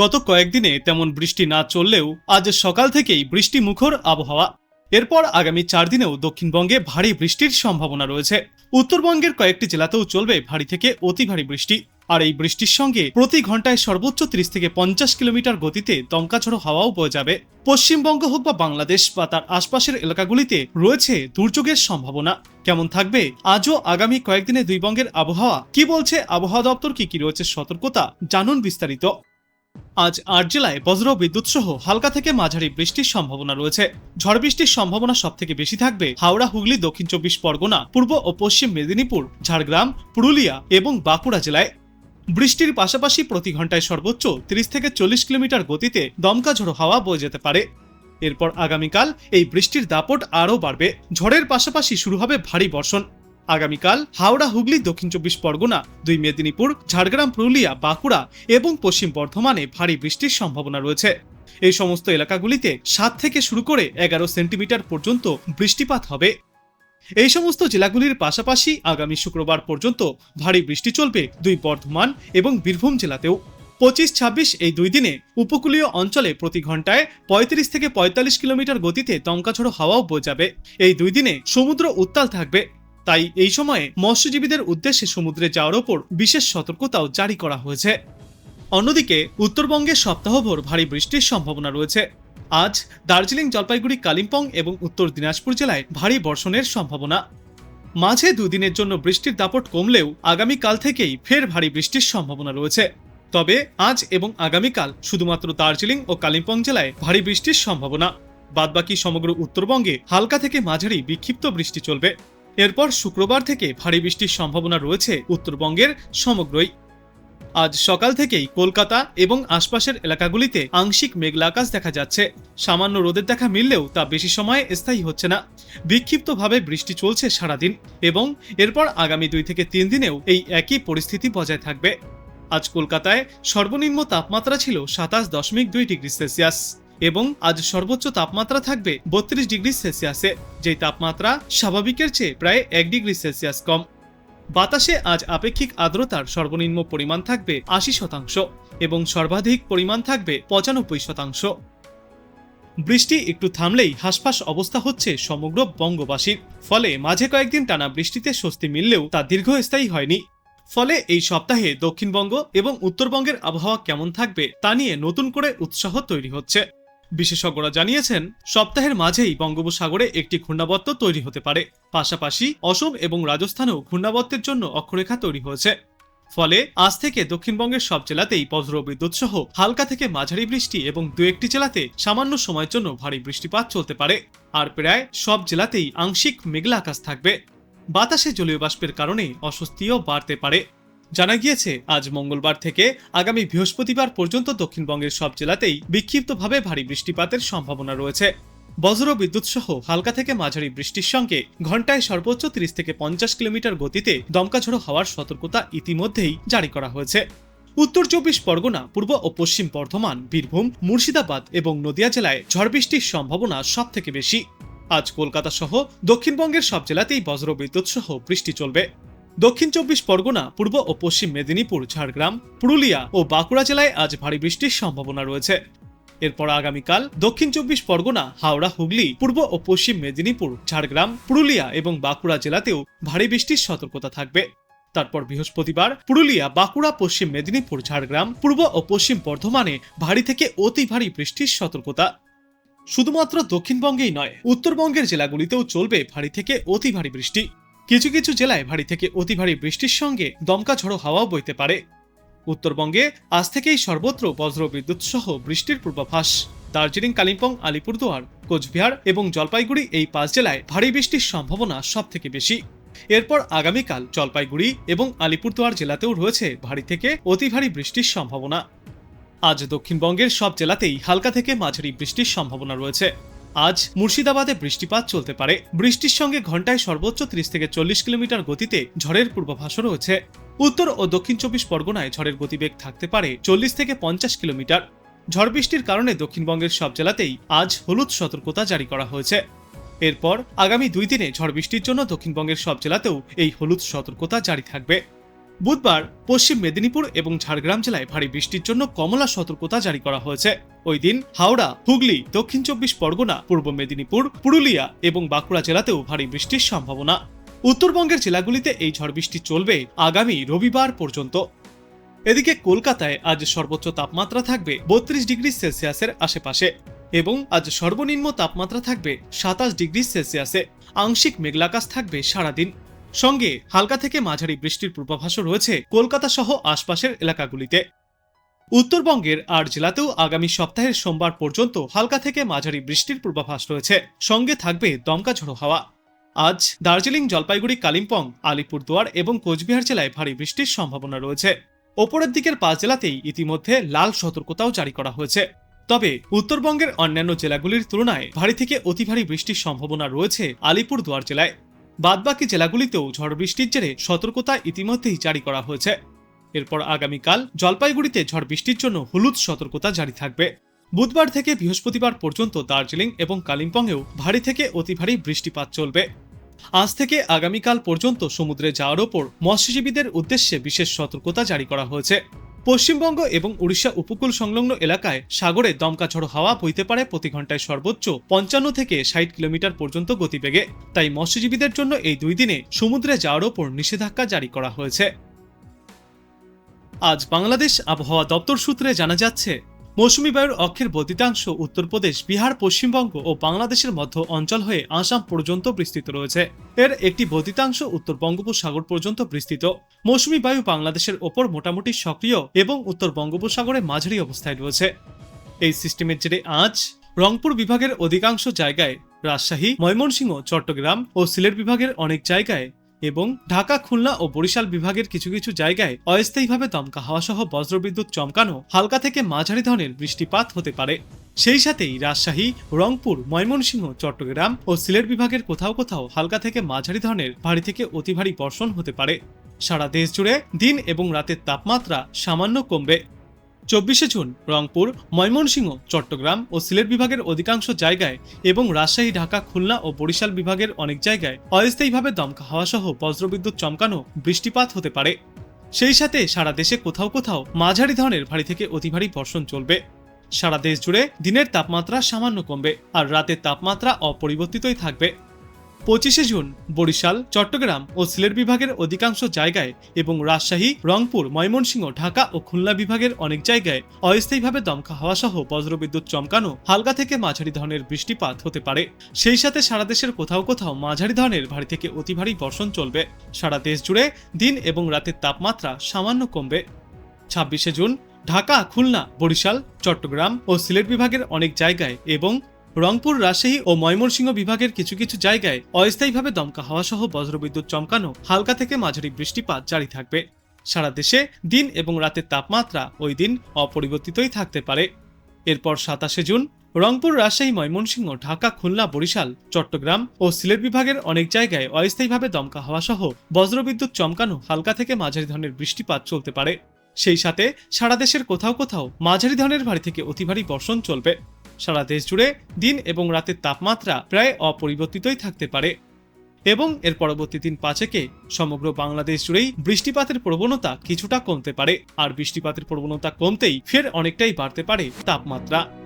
গত কয়েকদিনে তেমন বৃষ্টি না চললেও আজ সকাল থেকেই বৃষ্টি মুখর আবহাওয়া। এরপর আগামী চার দিনেও দক্ষিণবঙ্গে ভারী বৃষ্টির সম্ভাবনা রয়েছে। উত্তরবঙ্গের কয়েকটি জেলাতেও চলবে ভারী থেকে অতি ভারী বৃষ্টি। আর এই বৃষ্টির সঙ্গে প্রতি ঘন্টায় সর্বোচ্চ ত্রিশ থেকে পঞ্চাশ কিলোমিটার গতিতে দমকাঝড়ো হাওয়াও বয়ে যাবে। পশ্চিমবঙ্গ হোক বা বাংলাদেশ বা তার আশপাশের এলাকাগুলিতে রয়েছে দুর্যোগের সম্ভাবনা। কেমন থাকবে? আজও আগামী কয়েকদিনে দুই বঙ্গের আবহাওয়া। কি বলছে আবহাওয়া দপ্তর? কি কি রয়েছে? সতর্কতা? জানুন বিস্তারিত। আজ আট জেলায় বজ্র বিদ্যুৎ সহ হালকা থেকে মাঝারি বৃষ্টির সম্ভাবনা রয়েছে। ঝড় বৃষ্টির সম্ভাবনা সব থেকে বেশি থাকবে হাওড়া, হুগলি, দক্ষিণ চব্বিশ পরগনা, পূর্ব ও পশ্চিম মেদিনীপুর, ঝাড়গ্রাম, পুরুলিয়া এবং বাঁকুড়া জেলায়। বৃষ্টির পাশাপাশি প্রতি ঘন্টায় সর্বোচ্চ তিরিশ থেকে চল্লিশ কিলোমিটার গতিতে দমকা ঝোড়ো হাওয়া বয়ে যেতে পারে। এরপর আগামীকাল এই বৃষ্টির দাপট আরও বাড়বে। ঝড়ের পাশাপাশি শুরু হবে ভারী বর্ষণ। আগামীকাল হাওড়া হুগলি দক্ষিণ চব্বিশ পরগনা, দুই মেদিনীপুর, ঝাড়গ্রাম, পুরুলিয়া, বাঁকুড়া এবং পশ্চিম বর্ধমানে ভারী বৃষ্টির সম্ভাবনা রয়েছে। এই সমস্ত এলাকাগুলিতে সাত থেকে শুরু করে এগারো সেন্টিমিটার পর্যন্ত বৃষ্টিপাত হবে। এই সমস্ত জেলাগুলির পাশাপাশি আগামী শুক্রবার পর্যন্ত ভারী বৃষ্টি চলবে দুই বর্ধমান এবং বীরভূম জেলাতেও। পঁচিশ, ছাব্বিশ এই দুই দিনে উপকূলীয় অঞ্চলে প্রতি ঘন্টায় পঁয়ত্রিশ থেকে পঁয়তাল্লিশ কিলোমিটার গতিতে দমকাঝড়ো হাওয়াও বয়ে যাবে। এই দুই দিনে সমুদ্র উত্তাল থাকবে। তাই এই সময়ে মৎস্যজীবীদের উদ্দেশ্যে সমুদ্রে যাওয়ার ওপর বিশেষ সতর্কতাও জারি করা হয়েছে। অন্যদিকে, উত্তরবঙ্গে সপ্তাহভর ভারী বৃষ্টির সম্ভাবনা রয়েছে। আজ দার্জিলিং জলপাইগুড়ি, কালিম্পং এবং উত্তর দিনাজপুর জেলায় ভারী বর্ষণের সম্ভাবনা। মাঝে দুদিনের জন্য বৃষ্টির দাপট কমলেও আগামীকাল থেকেই ফের ভারী বৃষ্টির সম্ভাবনা রয়েছে। তবে আজ এবং আগামীকাল শুধুমাত্র দার্জিলিং ও কালিম্পং জেলায় ভারী বৃষ্টির সম্ভাবনা। বাদবাকি সমগ্র উত্তরবঙ্গে হালকা থেকে মাঝারি বিক্ষিপ্ত বৃষ্টি চলবে। এরপর শুক্রবার থেকে ভারী বৃষ্টির সম্ভাবনা রয়েছে উত্তরবঙ্গের সমগ্রই। আজ সকাল থেকেই কলকাতা এবং আশপাশের এলাকাগুলিতে আংশিক মেঘলা আকাশ দেখা যাচ্ছে। সামান্য রোদের দেখা মিললেও তা বেশি সময়ে স্থায়ী হচ্ছে না। বিক্ষিপ্তভাবে বৃষ্টি চলছে সারাদিন এবং এরপর আগামী দুই থেকে তিন দিনেও এই একই পরিস্থিতি বজায় থাকবে। আজ কলকাতায় সর্বনিম্ন তাপমাত্রা ছিল সাতাশ দশমিক দুই ডিগ্রি সেলসিয়াস। এবং আজ সর্বোচ্চ তাপমাত্রা থাকবে বত্রিশ ডিগ্রি সেলসিয়াসে, যেই তাপমাত্রা স্বাভাবিকের চেয়ে প্রায় এক ডিগ্রি সেলসিয়াস কম। বাতাসে আজ আপেক্ষিক আর্দ্রতার সর্বনিম্ন পরিমাণ থাকবে আশি শতাংশ এবং সর্বাধিক পরিমাণ থাকবে পঁচানব্বই শতাংশ। বৃষ্টি একটু থামলেই হাসফাস অবস্থা হচ্ছে সমগ্র বঙ্গবাসীর ফলে মাঝে কয়েকদিন টানা বৃষ্টিতে স্বস্তি মিললেও তা দীর্ঘস্থায়ী হয়নি। ফলে এই সপ্তাহে দক্ষিণবঙ্গ এবং উত্তরবঙ্গের আবহাওয়া কেমন থাকবে তা নিয়ে নতুন করে উৎসাহ তৈরি হচ্ছে। বিশেষজ্ঞরা জানিয়েছেন, সপ্তাহের মাঝেই বঙ্গোপসাগরে একটি ঘূর্ণাবর্ত তৈরি হতে পারে। পাশাপাশি অসম এবং রাজস্থানেও ঘূর্ণাবর্তের জন্য অক্ষরেখা তৈরি হয়েছে। ফলে আজ থেকে দক্ষিণবঙ্গের সব জেলাতেই বজ্র বিদ্যুৎ সহ হালকা থেকে মাঝারি বৃষ্টি এবং দু একটি জেলাতে সামান্য সময়ের জন্য ভারী বৃষ্টিপাত চলতে পারে। আর প্রায় সব জেলাতেই আংশিক মেঘলা আকাশ থাকবে। বাতাসে জলীয় বাষ্পের কারণে অস্বস্তিও বাড়তে পারে। জানা গিয়েছে, আজ মঙ্গলবার থেকে আগামী বৃহস্পতিবার পর্যন্ত দক্ষিণবঙ্গের সব জেলাতেই বিক্ষিপ্তভাবে ভারী বৃষ্টিপাতের সম্ভাবনা রয়েছে। বজ্র বিদ্যুৎ সহ হালকা থেকে মাঝারি বৃষ্টির সঙ্গে ঘন্টায় সর্বোচ্চ তিরিশ থেকে পঞ্চাশ কিলোমিটার গতিতে দমকাঝড়ো হওয়ার সতর্কতা ইতিমধ্যেই জারি করা হয়েছে। উত্তর চব্বিশ পরগনা, পূর্ব ও পশ্চিম বর্ধমান, বীরভূম, মুর্শিদাবাদ এবং নদিয়া জেলায় ঝড় বৃষ্টির সম্ভাবনা সব থেকে বেশি। আজ কলকাতা সহ দক্ষিণবঙ্গের সব জেলাতেই বজ্র বিদ্যুৎ সহ বৃষ্টি চলবে। দক্ষিণ চব্বিশ পরগনা, পূর্ব ও পশ্চিম মেদিনীপুর, ঝাড়গ্রাম, পুরুলিয়া ও বাঁকুড়া জেলায় আজ ভারী বৃষ্টির সম্ভাবনা রয়েছে। এরপর আগামীকাল দক্ষিণ চব্বিশ পরগনা, হাওড়া, হুগলি, পূর্ব ও পশ্চিম মেদিনীপুর, ঝাড়গ্রাম, পুরুলিয়া এবং বাঁকুড়া জেলাতেও ভারী বৃষ্টির সতর্কতা থাকবে। তারপর বৃহস্পতিবার পুরুলিয়া, বাঁকুড়া, পশ্চিম মেদিনীপুর, ঝাড়গ্রাম, পূর্ব ও পশ্চিম বর্ধমানে ভারী থেকে অতি ভারী বৃষ্টির সতর্কতা। শুধুমাত্র দক্ষিণবঙ্গেই নয়, উত্তরবঙ্গের জেলাগুলিতেও চলবে ভারী থেকে অতি ভারী বৃষ্টি। কিছু কিছু জেলায় ভারী থেকে অতি ভারী বৃষ্টির সঙ্গে দমকা ঝড়ো হাওয়াও বইতে পারে। উত্তরবঙ্গে আজ থেকেই সর্বত্র বজ্র বিদ্যুৎ সহ বৃষ্টির পূর্বাভাস। দার্জিলিং, কালিম্পং, আলিপুরদুয়ার, কোচবিহার এবং জলপাইগুড়ি এই পাঁচ জেলায় ভারী বৃষ্টির সম্ভাবনা সব থেকে বেশি। এরপর আগামীকাল জলপাইগুড়ি এবং আলিপুরদুয়ার জেলাতেও রয়েছে ভারী থেকে অতি ভারী বৃষ্টির সম্ভাবনা। আজ দক্ষিণবঙ্গের সব জেলাতেই হালকা থেকে মাঝারি বৃষ্টির সম্ভাবনা রয়েছে। আজ মুর্শিদাবাদে বৃষ্টিপাত চলতে পারে। বৃষ্টির সঙ্গে ঘন্টায় সর্বোচ্চ ত্রিশ থেকে চল্লিশ কিলোমিটার গতিতে ঝড়ের পূর্বাভাসও রয়েছে। উত্তর ও দক্ষিণ চব্বিশ পরগনায় ঝড়ের গতিবেগ থাকতে পারে চল্লিশ থেকে পঞ্চাশ কিলোমিটার। ঝড় বৃষ্টির কারণে দক্ষিণবঙ্গের সব জেলাতেই আজ হলুদ সতর্কতা জারি করা হয়েছে। এরপর আগামী দুই দিনে ঝড় বৃষ্টির জন্য দক্ষিণবঙ্গের সব জেলাতেও এই হলুদ সতর্কতা জারি থাকবে। বুধবার পশ্চিম মেদিনীপুর এবং ঝাড়গ্রাম জেলায় ভারী বৃষ্টির জন্য কমলা সতর্কতা জারি করা হয়েছে। ওই দিন হাওড়া, হুগলি, দক্ষিণ চব্বিশ পরগনা, পূর্ব মেদিনীপুর, পুরুলিয়া এবং বাঁকুড়া জেলাতেও ভারী বৃষ্টির সম্ভাবনা। উত্তরবঙ্গের জেলাগুলিতে এই ঝড় বৃষ্টি চলবে আগামী রবিবার পর্যন্ত। এদিকে কলকাতায় আজ সর্বোচ্চ তাপমাত্রা থাকবে বত্রিশ ডিগ্রি সেলসিয়াসের আশেপাশে এবং আজ সর্বনিম্ন তাপমাত্রা থাকবে সাতাশ ডিগ্রি সেলসিয়াসে। আংশিক মেঘলাকাশ থাকবে সারাদিন। সঙ্গে হালকা থেকে মাঝারি বৃষ্টির পূর্বাভাসও রয়েছে কলকাতা সহ আশপাশের এলাকাগুলিতে। উত্তরবঙ্গের আট জেলাতেও আগামী সপ্তাহের সোমবার পর্যন্ত হালকা থেকে মাঝারি বৃষ্টির পূর্বাভাস রয়েছে। সঙ্গে থাকবে দমকা ঝোড়ো হাওয়া। আজ দার্জিলিং, জলপাইগুড়ি, কালিম্পং, আলিপুরদুয়ার এবং কোচবিহার জেলায় ভারী বৃষ্টির সম্ভাবনা রয়েছে। ওপরের দিকের পাঁচ জেলাতেই ইতিমধ্যে লাল সতর্কতাও জারি করা হয়েছে। তবে উত্তরবঙ্গের অন্যান্য জেলাগুলির তুলনায় ভারী থেকে অতি ভারী বৃষ্টির সম্ভাবনা রয়েছে আলিপুরদুয়ার জেলায়। বাদবাকি জেলাগুলিতেও ঝড় বৃষ্টির জেরে সতর্কতা ইতিমধ্যেই জারি করা হয়েছে। এরপর আগামীকাল জলপাইগুড়িতে ঝড় বৃষ্টির জন্য হলুদ সতর্কতা জারি থাকবে। বুধবার থেকে বৃহস্পতিবার পর্যন্ত দার্জিলিং এবং কালিম্পংয়েও ভারী থেকে অতি ভারী বৃষ্টিপাত চলবে। আজ থেকে আগামীকাল পর্যন্ত সমুদ্রে যাওয়ার ওপর মৎস্যজীবীদের উদ্দেশ্যে বিশেষ সতর্কতা জারি করা হয়েছে। পশ্চিমবঙ্গ এবং উড়িষ্যা উপকূল সংলগ্ন এলাকায় সাগরে দমকা ঝড়ো হাওয়া বইতে পারে প্রতি ঘন্টায় সর্বোচ্চ পঞ্চান্ন থেকে ষাট কিলোমিটার পর্যন্ত গতিবেগে। তাই মৎস্যজীবীদের জন্য এই দুই দিনে সমুদ্রে যাওয়ার ওপর নিষেধাজ্ঞা জারি করা হয়েছে। আজ বাংলাদেশ আবহাওয়া দপ্তর সূত্রে জানা যাচ্ছে মৌসুমী বায়ুর অক্ষের বর্ধিতাংশ উত্তরপ্রদেশ, বিহার, পশ্চিমবঙ্গ ও বাংলাদেশের মধ্য অঞ্চল হয়ে আসাম পর্যন্ত বিস্তৃত রয়েছে। এর একটি বর্ধিতাংশ উত্তর বঙ্গোপসাগর পর্যন্ত বিস্তৃত। মৌসুমী বায়ু বাংলাদেশের ওপর মোটামুটি সক্রিয় এবং উত্তর বঙ্গোপসাগরে মাঝারি অবস্থায় রয়েছে। এই সিস্টেমের জেরে আজ রংপুর বিভাগের অধিকাংশ জায়গায় রাজশাহী, ময়মনসিংহ, চট্টগ্রাম ও সিলেট বিভাগের অনেক জায়গায় এবং ঢাকা, খুলনা ও বরিশাল বিভাগের কিছু কিছু জায়গায় অস্থায়ীভাবে দমকা হাওয়া সহ বজ্রবিদ্যুৎ চমকানো হালকা থেকে মাঝারি ধরনের বৃষ্টিপাত হতে পারে। সেই সাথেই রাজশাহী, রংপুর, ময়মনসিংহ, চট্টগ্রাম ও সিলেট বিভাগের কোথাও কোথাও হালকা থেকে মাঝারি ধরনের ভারী থেকে অতি ভারী বর্ষণ হতে পারে। সারা দেশ জুড়ে দিন এবং রাতের তাপমাত্রা সামান্য কমবে। চব্বিশে জুন, রংপুর, ময়মনসিংহ, চট্টগ্রাম ও সিলেট বিভাগের অধিকাংশ জায়গায় এবং রাজশাহী, ঢাকা, খুলনা ও বরিশাল বিভাগের অনেক জায়গায় অস্থায়ীভাবে দমকা হাওয়া সহ বজ্রবিদ্যুৎ চমকানো বৃষ্টিপাত হতে পারে। সেই সাথে সারা দেশে কোথাও কোথাও মাঝারি ধরনের ভারী থেকে অতি ভারী বর্ষণ চলবে। সারা দেশ জুড়ে দিনের তাপমাত্রা সামান্য কমবে আর রাতের তাপমাত্রা অপরিবর্তিতই থাকবে। পঁচিশে জুন, বরিশাল, চট্টগ্রাম ও সিলেট বিভাগের অধিকাংশ জায়গায় এবং রাজশাহী, রংপুর, ময়মনসিংহ, ঢাকা ও খুলনা বিভাগের অনেক জায়গায় অস্থায়ীভাবে দমকা হাওয়া সহ বজ্রবিদ্যুৎ চমকানো হালকা থেকে মাঝারি ধরনের বৃষ্টিপাত হতে পারে। সেই সাথে সারা দেশের কোথাও কোথাও মাঝারি ধরনের ভারী থেকে অতি ভারী বর্ষণ চলবে। সারা দেশ জুড়ে দিন এবং রাতের তাপমাত্রা সামান্য কমবে। ছাব্বিশে জুন, ঢাকা, খুলনা, বরিশাল, চট্টগ্রাম ও সিলেট বিভাগের অনেক জায়গায় এবং রংপুর, রাজশাহী ও ময়মনসিংহ বিভাগের কিছু কিছু জায়গায় অস্থায়ীভাবে দমকা হাওয়া সহ বজ্রবিদ্যুৎ চমকানো হালকা থেকে মাঝারি বৃষ্টিপাত জারি থাকবে। সারা দেশে দিন এবং রাতের তাপমাত্রা ওই দিন অপরিবর্তিতই থাকতে পারে। এরপর সাতাশে জুন, রংপুর, রাজশাহী, ময়মনসিংহ, ঢাকা, খুলনা, বরিশাল, চট্টগ্রাম ও সিলেট বিভাগের অনেক জায়গায় অস্থায়ীভাবে দমকা হাওয়া সহ বজ্রবিদ্যুৎ চমকানো হালকা থেকে মাঝারি ধরনের বৃষ্টিপাত চলতে পারে। সেই সাথে সারা দেশের কোথাও কোথাও মাঝারি ধরনের ভারী থেকে অতি ভারী বর্ষণ চলবে। সারা দেশ জুড়ে দিন এবং রাতের তাপমাত্রা প্রায় অপরিবর্তিতই থাকতে পারে। এবং এর পরবর্তী দিন পাঁচেকে সমগ্র বাংলাদেশ জুড়েই বৃষ্টিপাতের প্রবণতা কিছুটা কমতে পারে। আর বৃষ্টিপাতের প্রবণতা কমতেই ফের অনেকটাই বাড়তে পারে তাপমাত্রা।